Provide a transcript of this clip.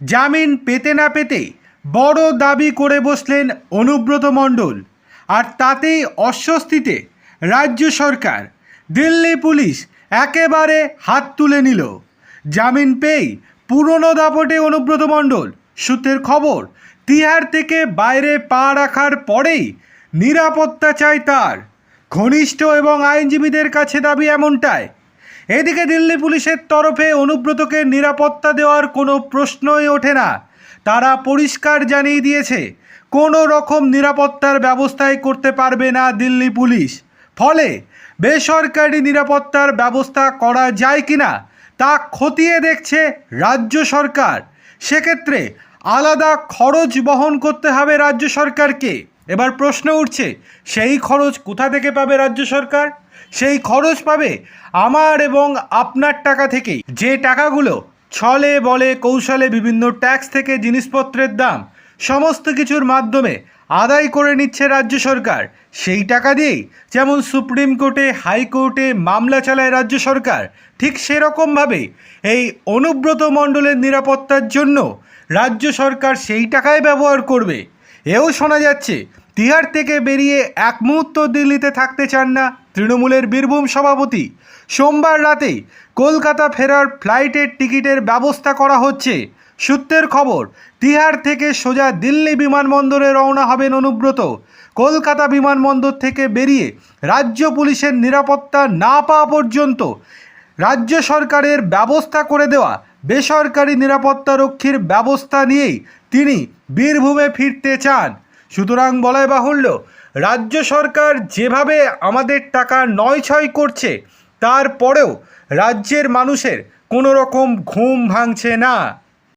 জামিন পেতে না পেতে বড় দাবি করে বসলেন অনুব্রত মণ্ডল। আর তাতেই অস্বস্তিতে রাজ্য সরকার, দিল্লি পুলিশ একেবারে হাত তুলে নিল। জামিন পেয়েই পুরনো দাপটে অনুব্রত মণ্ডল সূত্রের খবর, তিহার থেকে বাইরে পা রাখার পরেই নিরাপত্তা চাই তার। ঘনিষ্ঠ এবং আইনজীবীদের কাছে দাবি এমনটাই এদিকে দিল্লি পুলিশের তরফে অনুব্রতকে নিরাপত্তা দেওয়ার কোনো প্রশ্নই ওঠে না। তারা পরিষ্কার জানিয়ে দিয়েছে, কোনো রকম নিরাপত্তার ব্যবস্থাই করতে পারবে না দিল্লি পুলিশ। ফলে বেসরকারি নিরাপত্তার ব্যবস্থা করা যায় কিনা তা খতিয়ে দেখছে রাজ্য সরকার। সেক্ষেত্রে আলাদা খরচ বহন করতে হবে রাজ্য সরকারকে। এবার প্রশ্ন উঠছে, সেই খরচ কোথা থেকে পাবে রাজ্য সরকার? সেই খরচ পাবে আমার এবং আপনার টাকা থেকেই। যে টাকাগুলো ছলে বলে কৌশলে বিভিন্ন ট্যাক্স থেকে জিনিসপত্রের দাম, সমস্ত কিছুর মাধ্যমে আদায় করে নিচ্ছে রাজ্য সরকার, সেই টাকা দিয়েই যেমন সুপ্রিম কোর্টে, হাইকোর্টে মামলা চালায় রাজ্য সরকার, ঠিক সেরকমভাবে এই অনুব্রত মণ্ডলের নিরাপত্তার জন্য রাজ্য সরকার সেই টাকাই ব্যবহার করবে। এও শোনা যাচ্ছে, তিহার থেকে বেরিয়ে এক মুহূর্ত দিল্লিতে থাকতে চান না তৃণমূলের বীরভূম সভাপতি। সোমবার রাতেই কলকাতা ফেরার ফ্লাইটের টিকিটের ব্যবস্থা করা হচ্ছে। সূত্রের খবর, তিহার থেকে সোজা দিল্লি বিমানবন্দরে রওনা হবেন অনুব্রত। কলকাতা বিমানবন্দর থেকে বেরিয়ে রাজ্য পুলিশের নিরাপত্তা না পাওয়া পর্যন্ত রাজ্য সরকারের ব্যবস্থা করে দেওয়া বেসরকারি নিরাপত্তারক্ষীর ব্যবস্থা নিয়েই তিনি বীরভূমে ফিরতে চান। সুতরাং বলাই বাহুল্য, রাজ্য সরকার যেভাবে আমাদের টাকা নয় ছয় করছে তারপরেও রাজ্যের মানুষের কোনো রকম ঘুম ভাঙছে না।